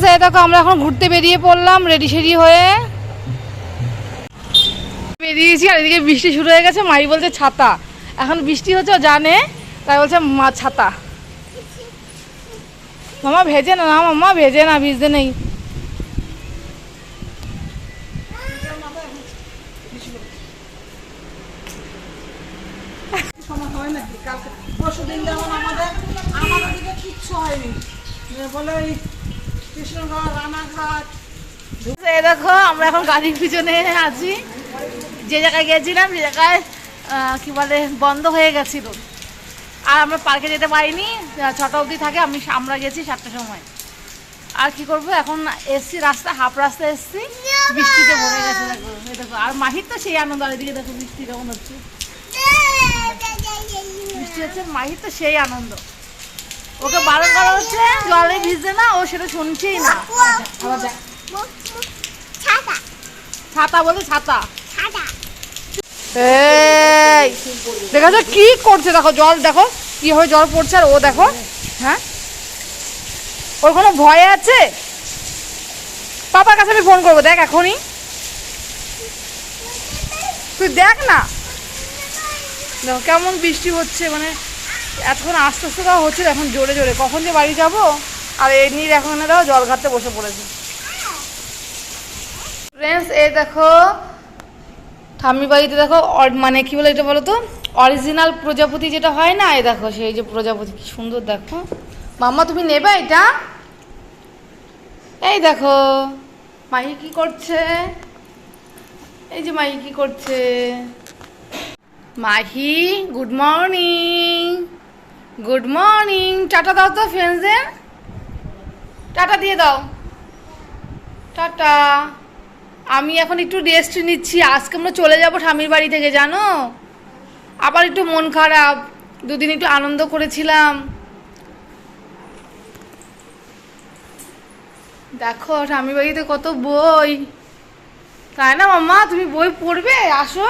Friends এই দেখো, আমরা এখন ঘুরতে বেরিয়ে পড়লাম রেডি সেডি হয়ে। বেরিয়েছি আর এদিকে বৃষ্টি শুরু হয়ে গেছে মাই বলছে ছাতা। এখন বৃষ্টি হচ্ছে জানে, তাই বলছে মা, ছাতা। মামা, ভেজে না না, মামা, ভেজে না, ভিজতে নেই। বলে এই দেখো, আমরা এখন গাড়ির পিছনে আছি। যে জায়গায় গেছিলাম সে জায়গায় কি বলে, বন্ধ হয়ে গেছিল। আর আমরা পার্কে যেতে পারিনি ছটা অবধি থাকে, আমি আমরা গেছি সাতটার সময়। আর কি করব, এখন এসছি রাস্তা হাফ রাস্তা এসছি, বৃষ্টিতে ভরে গেছে, দেখো। দেখো, আর মাহির তো সেই আনন্দ, আর এদিকে দেখো বৃষ্টি কেমন হচ্ছে। বৃষ্টি হচ্ছে, মাহির তো সেই আনন্দ। ওকে বারণ করা হচ্ছে জলে ভিজে না ও সেটা শুনছেই না। ছাতা। ছাতা বলে ছাতা। ছাতা। এই দেখো কি করছে। দেখো জল দেখো কি হয়ে জল পড়ছে আর ও দেখো হ্যাঁ? ওর কোনো ভয় আছে? পাপার কাছে আমি ফোন করব দেখ এখনই। তুই দেখ না। দেখো কেমন বৃষ্টি হচ্ছে মানে এতক্ষণ আস্তে আস্তে তাও হচ্ছে এখন জোরে জোরে। কখন যে বাড়ি যাব? আর এই নিয়ে এখন দেখো জল ঘাটতে বসে পড়েছে। ফ্রেন্ডস এই দেখো ঠাম্মি বাড়িতে দেখো মানে কি বলে এটা বলো তো? অরিজিনাল প্রজাপতি যেটা হয় না, এই দেখো, সেই যে প্রজাপতি, কি সুন্দর দেখো। মাম্মা, তুমি নেবে এটা? এই দেখো, মাহি কি করছে? এই যে মাহি কি করছে? Mahi good morning good morning tata দাও তো ফ্রেন্ডসদের টাটা দিয়ে দাও। টাটা আমি এখন একটু রেস্ট নিচ্ছি। আজকে আমরা চলে যাব স্বামীর বাড়ি থেকে, জানো? আবার একটু মন খারাপ। দুদিন একটু আনন্দ করেছিলাম। দেখো, স্বামীর বাড়িতে কত বই। তাই না, মাম্মা? তুমি বই পড়বে? আসো।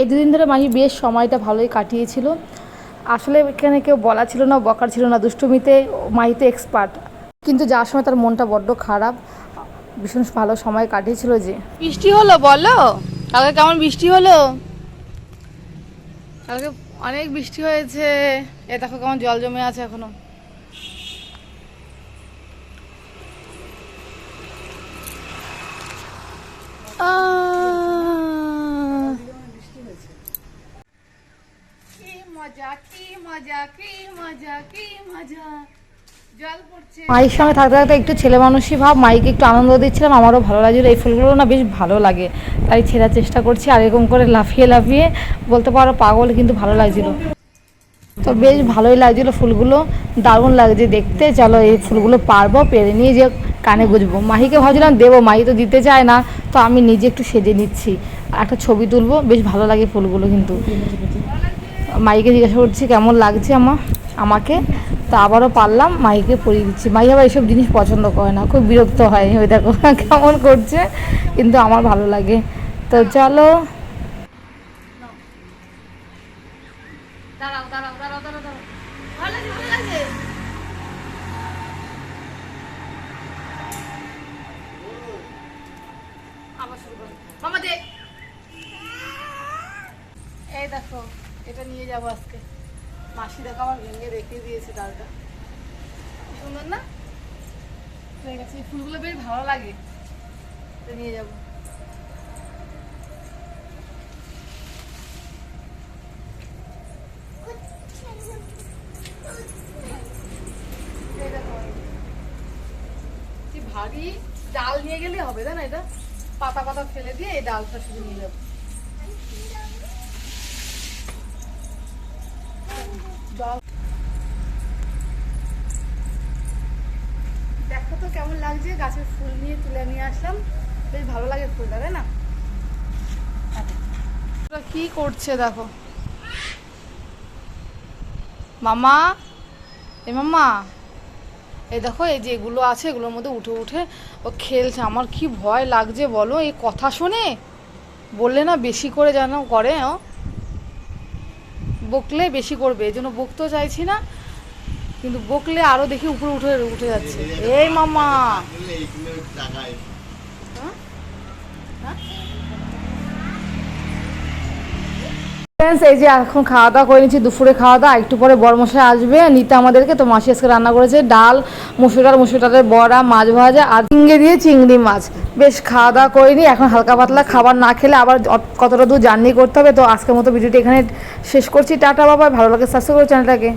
এই দুদিন ধরে মাহি বেশ সময়টা ভালোই কাটিয়েছিল। আসলে এখানে কেউ বলা ছিল না, বকার ছিল না, দুষ্টুমিতে মাহি তো এক্সপার্ট কিন্তু যাওয়ার সময় তার মনটা বড্ড খারাপ। ভীষণ ভালো সময় কাটিয়েছিল যে। বৃষ্টি হলো, বলো? কালকে কেমন বৃষ্টি হলো? কালকে অনেক বৃষ্টি হয়েছে। এ দেখো কেমন জল জমে আছে এখনও। আহ কি মজা কি মজা কি মজা কি মজা জল পড়ছে মায়ের সঙ্গে থাকতে থাকতে একটু ছেলে মানুষই ভাব, মাইকে একটু আনন্দ দিচ্ছিলাম, আমারও ভালো লাগছিল, এই ফুলগুলো না বেশ ভালো লাগে। তাই ছেঁড়ার চেষ্টা করছি, আর এরকম করে লাফিয়ে লাফিয়ে, বলতে পারো পাগল কিন্তু ভালো লাগছিল। তো বেশ ভালোই লাগছিল ফুলগুলো, দারুণ লাগছে দেখতে। চলো এই ফুলগুলো পারব, পেরে নিয়ে যে কানে গুজবো। মাহিকে ভাবছিলাম দেবো, মাহি তো দিতে চায় না, তো আমি নিজে একটু সেজে নিচ্ছি। একটা ছবি তুলবো, বেশ ভালো লাগে ফুলগুলো কিন্তু। মাইকে জিজ্ঞাসা করছি, কেমন লাগছে আমার আমাকে। তা আবারও পারলাম, মাইকে পরিয়ে দিচ্ছি। মাই আবার এইসব জিনিস পছন্দ করে না, খুব বিরক্ত হয় ওই দেখো, কেমন করছে, কিন্তু আমার ভালো লাগে। তো চলো দাঁড়াও দাঁড়াও দাঁড়াও দাঁড়াও দাঁড়াও ভালো লাগছে ভালো লাগছে আবার শুরু করো মামা দে এই দেখো এটা নিয়ে যাব আজকে। মাসি দেখো আমার ভেঙে রেখে দিয়েছে ডালটা। সুন্দর না? ঠিক আছে এই ফুলগুলো বেশ ভালো লাগে। নিয়ে যাব। ভারী ডাল নিয়ে গেলে হবে না এটা? পাতা পাতা ফেলে দিয়ে এই ডালটা শুধু নিয়ে যাব। দেখো তো কেমন লাগছে? গাছের ফুল নিয়ে তুলে নিয়ে আসলাম। বেশ ভালো লাগে ফুলটা, তাই না? কি করছে দেখো? মামা? এ মামা? এই দেখো, এই যে এগুলো আছে, এগুলোর মধ্যে উঠে উঠে ও খেলছে। আমার কি ভয় লাগছে বলো? এই কথা শুনে বললে না বেশি করে যেন করে, ও। বকলে বেশি করবে এই জন্য বকতেও চাইছি না কিন্তু বকলে আরও দেখি উপরে উঠে উঠে যাচ্ছে। এই মামা ফ্রেন্ডস এই যে এখন খাওয়া দাওয়া করে নিচ্ছি, দুপুরে খাওয়া দাওয়া, একটু পরে বরমশাই আসবে, নিতে আমাদেরকে, তো মাসি আজকে রান্না করেছে ডাল মুসুর ডাল মুসুর ডালের বড়া, মাছ ভাজা আর চিংড়ি দিয়ে চিংড়ি মাছ। বেশ খাওয়া দাওয়া করিনি এখন হালকা পাতলা খাবার না খেলে আবার কতটা দূর জার্নি করতে হবে, তো আজকের মতো ভিডিওটি এখানে শেষ করছি। টাটা বাবা, ভালো লাগে সাবস্ক্রাইব করে চ্যানেলটাকে।